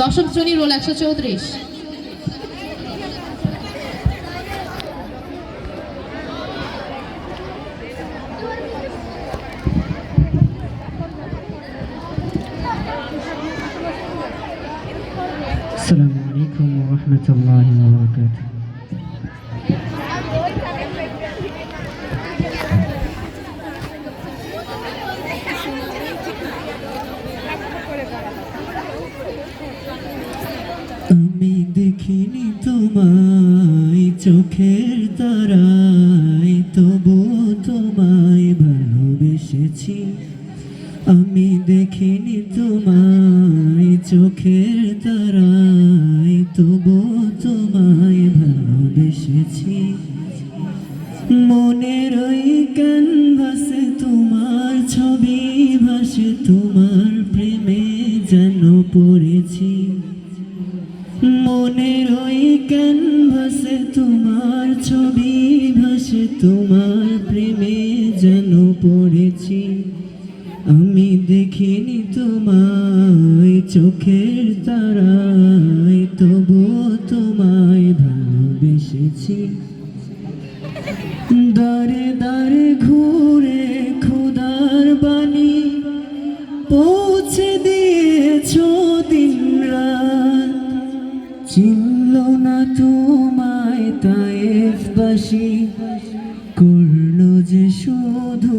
দশম শ্রেণী রোল একশো চৌত্রিশ السلام عليكم ورحمة الله وبركاته আমি দেখিনি তোমায়, চোখের তারায়, তবু তোমায় ভালোবেসেছি। আমি দেখিনি তোমায়, চোখের তারায়, তবু তোমায় ভালোবেসেছি। মনের ওই ক্যানভাসে ক্যানভাসে তোমার ছবি ভাসে, তোমার প্রেমে যেন পড়েছি। আমি দেখিনি তোমায়, চোখের তারায় তবুও তোমায় ভালোবেসেছি। দারে দারে ঘুরে খোদার বাণী পৌঁছে দিয়েছ চিনল না তোমায় তায়েফবাসী করল যে শুধু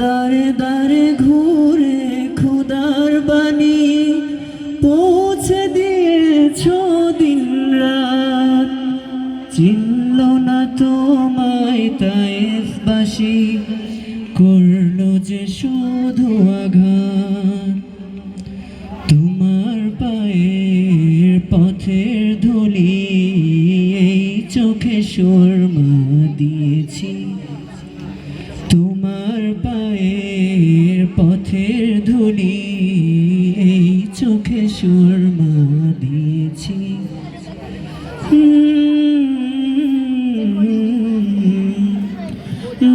দারে দারে ঘুরে খুদার বাণী পৌঁছে দিয়েছ দিন রাত। চিনল না তোমায় তায়েফবাসী করল যে শুধু আঘাত। চোখে সুরমা দিয়েছি তোমার পায়ের পথের ধুলি এই চোখে সুরমা দিয়েছি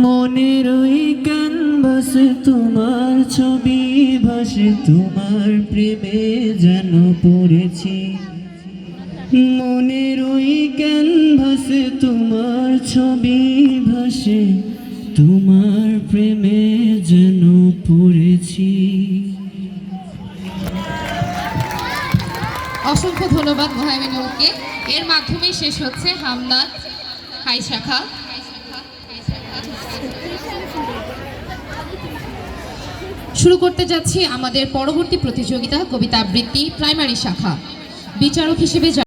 মনের ওই ক্যানভাসে তোমার ছবি ভাসে, তোমার প্রেমে যেন পড়েছি। মনের ওই তোমার ছবি ভাসে, তোমার প্রেমে যেন পড়েছি। অসংখ্য ধন্যবাদ মোহামিনুলকে এর মাধ্যমে শেষ হচ্ছে হামনাথ হাই শাখা। শুরু করতে যাচ্ছি আমাদের পরবর্তী প্রতিযোগিতা, কবিতা আবৃত্তি প্রাইমারি শাখা। বিচারক হিসেবে